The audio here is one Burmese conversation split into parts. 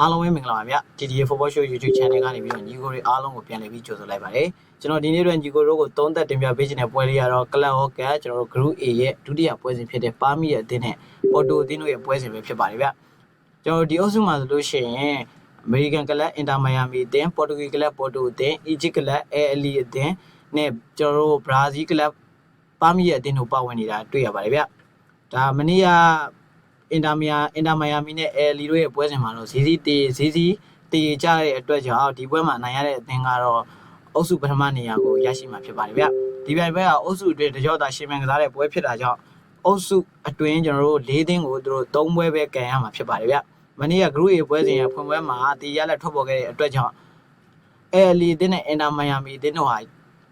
အားလုံးပဲမင်္ဂလာပါဗျ TTA Football Show YouTube Channel ကနေပြီးတော့ညီကိုတွေအားလုံးကိုပြန်လည်ပြီးကြိုဆိုလိုက်ပါတယ်ကျွန်တော်ဒီနေ့တော့ညီကိုတို့ကိုသုံးသက်တင်ပြပေးခြင်းတဲ့ပွဲလေးကတော့ Club Hockey ကျွန်တော်တို့ Group A ရဲ့ဒုတိယပွဲစဉ်ဖြစ်တဲ့ပါမီရဲ့အသင်းနဲ့ Porto အသင်းတို့ရဲ့ပွဲစဉ်ပဲဖြစ်ပါတယ်ဗျကျွန်တော်ဒီအုပ်စုမှာဆိုလို့ရှိရင် American Club Inter Miami အသင်း Portuguese Club Porto အသင်း Egypt Club AL အသင်းနဲ့ကျွန်တော်တို့ Brazil Club ပါမီရဲ့အသင်းတို့ပါဝင်နေတာတွေ့ရပါတယ်ဗျဒါမနေ့က အင်တာမီယာအင်တာမိုင်ယာမီနဲ့အဲလီတို့ရဲ့ပွဲစဉ်မှာတော့ဇီဇီတေဇီဇီတေကြတဲ့အတွက်ကြောင့်ဒီပွဲမှာနိုင်ရတဲ့အသင်းကတော့အုပ်စုပထမနေရာကိုရရှိမှာဖြစ်ပါတယ်ဗျဒီပြိုင်ပွဲကအုပ်စုအတွင်းတကြောတာရှင်မြန်ကစားတဲ့ပွဲဖြစ်တာကြောင့်အုပ်စုအတွင်းကျွန်တော်တို့၄သင်းကိုသူတို့၃ပွဲပဲကန်ရမှာဖြစ်ပါတယ်ဗျမနေ့က group A ပွဲစဉ်ရဖွင့်ပွဲမှာတီရလက်ထွက်ပေါ်ခဲ့တဲ့အတွက်ကြောင့်အဲလီအသင်းနဲ့အင်တာမိုင်ယာမီအသင်းတို့ဟာ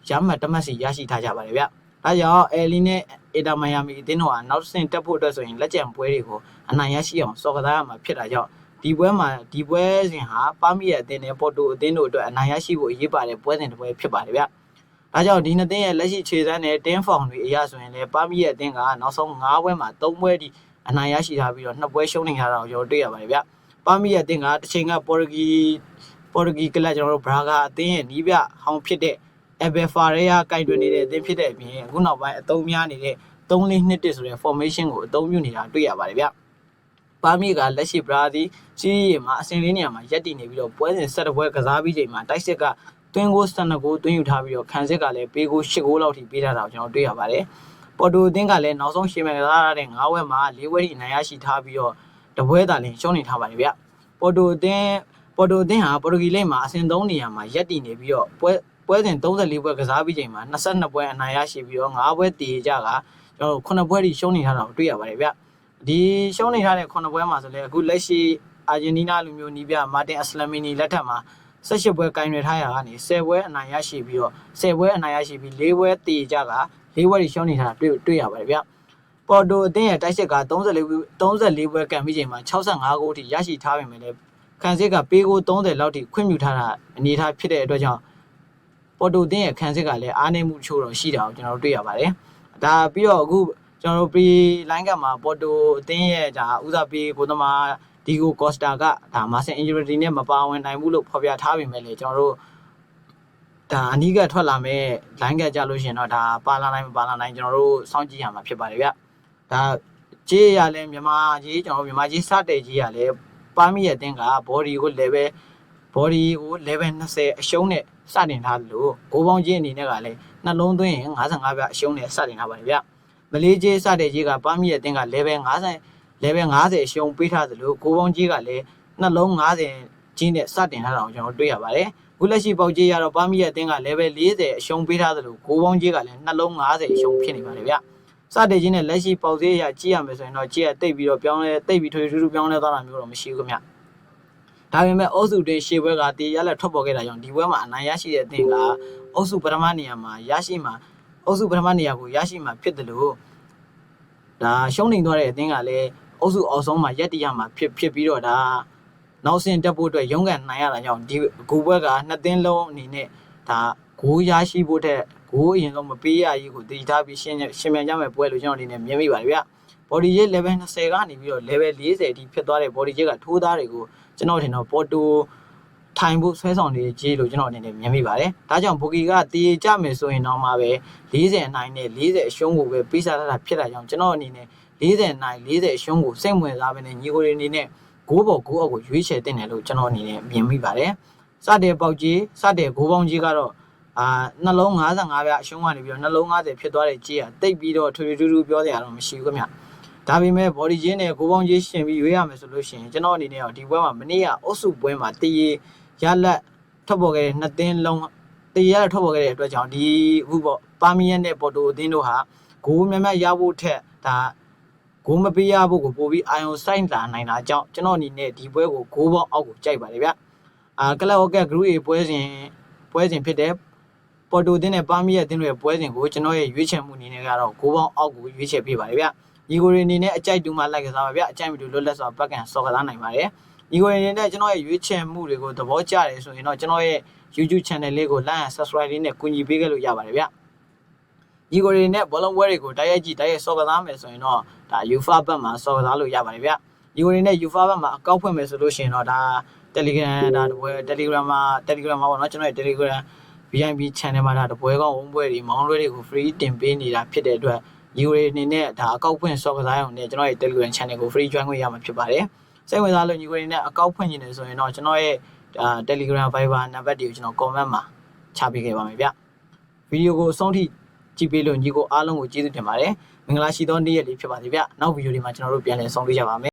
ရမှတ်တမတ်စီရရှိထားကြပါတယ်ဗျ ဒါကြောင့်အဲလီနဲ့အင်တာမိုင်ယာမီအသင်းတို့ဟာနောက်တစ်ဆင့်တက်ဖို့အတွက်ဆိုရင်လက်ကျန်ပွဲတွေကိုအနိုင်ရရှိအောင်စော်ကစားရမှာဖြစ်တာကြောင့်ဒီပွဲမှာဒီပွဲစဉ်ဟာပါမီရဲ့အသင်းနဲ့ပေါ်တိုအသင်းတို့အတွက်အနိုင်ရရှိဖို့အရေးပါတဲ့ပွဲစဉ်တစ်ပွဲဖြစ်ပါတယ်ဗျ။ဒါကြောင့်ဒီနှစ်သင်းရဲ့လက်ရှိခြေစမ်းနဲ့တင်းဖောင်တွေအရဆိုရင်လည်းပါမီရဲ့အသင်းကနောက်ဆုံး၅ပွဲမှာ၃ပွဲထိအနိုင်ရရှိထားပြီးတော့နှစ်ပွဲရှုံးနေကြတာကိုကျွန်တော်တွေ့ရပါတယ်ဗျ။ပါမီရဲ့အသင်းကတစ်ချိန်ကပေါ်တူဂီပေါ်တူဂီကလပ်ကျွန်တော်တို့ဘရာဂါအသင်းရဲ့နီးပြဟောင်းဖြစ်တဲ့ အဘယ်ဖာရေယာကင်တွင်နေတဲ့အသင်းဖြစ်တဲ့အပြင်အခုနောက်ပိုင်းအသုံးများနေတဲ့3-2-1ဆိုတဲ့ formation ကိုအသုံးပြုနေတာတွေ့ရပါတယ်ဗျ။ပါမီကလက်ရှိဘရာဇီးစီးရီးမှာအဆင့်လေးနေရာမှာရပ်တည်နေပြီးတော့ပွဲစဉ်၁၁ပွဲကစားပြီးချိန်မှာတိုက်စစ်ကတွင်းကို12ဂိုးတွင်းယူထားပြီးတော့ခံစစ်ကလည်းပေးကို10ဂိုးလောက်ထိပေးထားတာကိုကျွန်တော်တွေ့ရပါတယ်။ပေါ်တိုအသင်းကလည်းနောက်ဆုံးရှင်မဲ့ကစားရတဲ့9ဝက်မှာ4ဝက်ထိနိုင်ရရှိထားပြီးတော့တပွဲသာလင်ရှုံးနေထားပါတယ်ဗျ။ပေါ်တိုအသင်းပေါ်တိုအသင်းဟာပေါ်တူဂီလိမ့်မှာအဆင့်3နေရာမှာရပ်တည်နေပြီးတော့ပွဲ ပွဲစဉ်34ပွဲကစားပြီးချိန်မှာ22ပွဲအနိုင်ရရှိပြီးတော့9ပွဲတည်ကြကကျွန်တော်တို့9ပွဲထိရှုံးနေထားတာကိုတွေ့ရပါတယ်ဗျဒီရှုံးနေထားတဲ့9ပွဲမှာဆိုလဲအခုလက်ရှိအာဂျင်တီးနားလူမျိုးနီးပြမာတင်အစလမီနီလက်ထက်မှာ18ပွဲကင်ရထားရကနေ10ပွဲအနိုင်ရရှိပြီးတော့10ပွဲအနိုင်ရရှိပြီး4ပွဲတည်ကြက4ပွဲထိရှုံးနေထားတာတွေ့တွေ့ရပါတယ်ဗျပေါ်တိုအသင်းရဲ့တိုက်စစ်က34ပွဲ34ပွဲကန်ပြီးချိန်မှာ65ဂိုးထိရရှိထားပေမဲ့လည်းခံစစ်ကပေးကို30လောက်ထိခွင့်ပြုထားတာအနေထားဖြစ်တဲ့အတွက်ကြောင့် ပေါ်တိုအသင်းရဲ့ခံစစ်ကလည်းအားနည်းမှုချို့တော့ရှိတာကိုကျွန်တော်တို့တွေ့ရပါတယ်။ဒါပြီးတော့အခုကျွန်တော်တို့ pre line ကမှာပေါ်တိုအသင်းရဲ့ဒါဦးစားပေးကိုသမားဒီဂိုကော့စတာကဒါမာဆင်အင်ဂျူရီနဲ့မပါဝင်နိုင်ဘူးလို့ဖော်ပြထားပေမဲ့လည်းကျွန်တော်တို့ဒါအနီးကထွက်လာမဲ့ line ကကြလို့ရှိရင်တော့ဒါပါလာနိုင်မပါလာနိုင်ကျွန်တော်တို့စောင့်ကြည့်ရမှာဖြစ်ပါတယ်ဗျ။ဒါကြေးရလဲမြန်မာကြီးကျွန်တော်မြန်မာကြီးစတဲ့ကြီးရလဲပါမီရဲ့အတင်းက body ကို level body ကို level 20အရှုံးနဲ့စတင်ထားတယ်လို့ဂိုးပေါင်းကြီးအနေနဲ့ကလည်းနှလုံးသွင်းရင်55ပြအရှုံးနဲ့စတင်ထားပါတယ်ဗျမလေးကြီးစတဲ့ကြီးကပါမီရဲ့အတင်းက level 50 level 50အရှုံးပေးထားသလိုဂိုးပေါင်းကြီးကလည်းနှလုံး50ကြီးနဲ့စတင်ထားတာကိုကျွန်တော်တွေ့ရပါတယ်ခုလက်ရှိပေါက်ကြီးရတော့ပါမီရဲ့အတင်းက level 40အရှုံးပေးထားသလိုဂိုးပေါင်းကြီးကလည်းနှလုံး50အရှုံးဖြစ်နေပါတယ်ဗျစတဲ့ချင်းနဲ့လက်ရှိပေါက်သေးရကြည့်ရမယ်ဆိုရင်တော့ကြည့်ရတိတ်ပြီးတော့ပြောင်းလဲတိတ်ပြီးထွေထူးထူးပြောင်းလဲသွားတာမျိုးတော့မရှိဘူးခင်ဗျ ဒါပေမဲ့အုပ်စုတွင်းရှေ့ဘွဲကတည်ရလက်ထွက်ပေါ်ခဲ့တာကြောင့်ဒီဘွဲမှာအနိုင်ရရှိတဲ့အသင်းကအုပ်စုပထမနေရာမှာရရှိမှာအုပ်စုပထမနေရာကိုရရှိမှာဖြစ်တယ်လို့ဒါရှုံးနေသွားတဲ့အသင်းကလည်းအုပ်စုအောက်ဆုံးမှာရက်တရမှာဖြစ်ဖြစ်ပြီးတော့ဒါနောက်ဆင်တက်ဖို့အတွက်ရုန်းကန်နိုင်ရတာကြောင့်ဒီဂိုဘွက်ကနှစ်သင်းလုံးအနေနဲ့ဒါဂိုးရရှိဖို့တဲ့ဂိုးအရင်ဆုံးမပေးရရေးကိုတည်ထားပြီးရှင်းရှင်မြန်ကြမယ်ပွဲလို့ကျွန်တော်အနေနဲ့မြင်မိပါတယ်ဗျ။ body weight level 20ကနေပြီးတော့ level 40အထိဖြစ်သွားတဲ့ body weight ကထိုးသားတွေကို ကျွန်တော်ထင်တော့ porto ထိုင်ဖို့ဆွဲဆောင်နေကြီးလို့ကျွန်တော်အနေနဲ့မြင်မိပါတယ်။ဒါကြောင့်ဘူကီကတည်ကြမယ်ဆိုရင်တော့မှပဲ40အနိုင်နဲ့40အရှုံးကိုပဲပေးစားထားတာဖြစ်တာကြောင့်ကျွန်တော်အနေနဲ့40နိုင်40အရှုံးကိုစိတ်ဝင်စားပဲနဲ့ညီကိုတွေအနေနဲ့ဂိုးပေါ်ဂိုးအောက်ကိုရွေးချယ်တင်တယ်လို့ကျွန်တော်အနေနဲ့မြင်မိပါတယ်။စတဲ့ပေါက်ကြီးစတဲ့ဂိုးပေါင်းကြီးကတော့အာနှလုံး55ပြအရှုံးကနေပြီးတော့နှလုံး50ဖြစ်သွားတဲ့ကြီးอ่ะတိတ်ပြီးတော့ထွေထွေထူးထူးပြောစရာတော့မရှိဘူးခင်ဗျ ဒါပေမဲ့ body ချင်းနဲ့ကိုပေါင်းချင်းရှင်ပြီးရွေးရမယ်ဆိုလို့ရှိရင်ကျွန်တော်အနေနဲ့တော့ဒီပွဲမှာမနေ့ကအုပ်စုပွဲမှာတရေရလက်ထွက်ပေါ်ခဲ့တဲ့နှစ်သင်းလုံးတရေရလက်ထွက်ပေါ်ခဲ့တဲ့အတွက်ကြောင့်ဒီအခုပေါ့ပါမီယန်နဲ့ပေါ်တိုအသင်းတို့ဟာဂိုးများများရဖို့ထက်ဒါဂိုးမပေးရဖို့ကိုပို့ပြီးအာယုံစိုက်လာနိုင်တာကြောင့်ကျွန်တော်အနေနဲ့ဒီပွဲကိုဂိုးပေါင်းအောက်ကိုကြိုက်ပါတယ်ဗျအာကလပ်ဟော့ကက် group A ပွဲစဉ်ပွဲစဉ်ဖြစ်တဲ့ပေါ်တိုတင်းနဲ့ပါမီရဲ့တင်းတွေရဲ့ပွဲစဉ်ကိုကျွန်တော်ရဲ့ရွေးချယ်မှုအနေနဲ့ကတော့ဂိုးပေါင်းအောက်ကိုရွေးချယ်ပေးပါတယ်ဗျ ညီကိုတွေအနေနဲ့အကြိုက်တူမှလိုက်ကစားပါဗျအကြိုက်မတူလွတ်လပ်စွာပတ်ကန်စော်ကစားနိုင်ပါတယ်ညီကိုတွေအနေနဲ့ကျွန်တော်ရဲ့ရွေးချယ်မှုတွေကိုသဘောကျတယ်ဆိုရင်တော့ကျွန်တော်ရဲ့ YouTube channel လေးကို like and subscribe လေးနဲ့ကူညီပေးခဲ့လို့ရပါတယ်ဗျညီကိုတွေနဲ့ဘောလုံးပွဲတွေကိုတိုက်ရိုက်ကြည့်တိုက်ရိုက်စော်ကစားမယ်ဆိုရင်တော့ဒါ UEFA ဘက်မှာစော်ကစားလို့ရပါတယ်ဗျညီကိုတွေနဲ့ UFA ဘက်မှာအကောက်ဖွင့်မယ်ဆိုလို့ရှိရင်တော့ဒါ Telegram ဒါတပွဲ Telegram မှာ Telegram မှာပေါ့နော်ကျွန်တော်ရဲ့ Telegram VIP channel မှာဒါတပွဲကောင်းဝန်းပွဲတွေမောင်းလွဲတွေကို free တင်ပေးနေတာဖြစ်တဲ့အတွက် ညီကိုတွေအနေနဲ့ဒါအကောက်ဖွင့် soft ကစားရုံနဲ့ကျွန်တော်ရဲ့ Telegram channel ကို free join ခွင့်ရမှာဖြစ်ပါတယ်စိတ်ဝင်စားလို့ညီကိုတွေနဲ့အကောက်ဖွင့်နေတယ်ဆိုရင်တော့ကျွန်တော်ရဲ့ဒါ Telegram Viber နံပါတ်တွေကိုကျွန်တော် comment မှာချပေးခဲ့ပါမယ်ဗျဗီဒီယိုကိုအဆုံးထိကြည့်ပေးလို့ညီကိုအားလုံးကိုကျေးဇူးတင်ပါတယ်မင်္ဂလာရှိသောနေ့ရက်လေးဖြစ်ပါစေဗျနောက်ဗီဒီယိုတွေမှာကျွန်တော်တို့ပြန်လည်ဆုံတွေ့ကြပါမယ်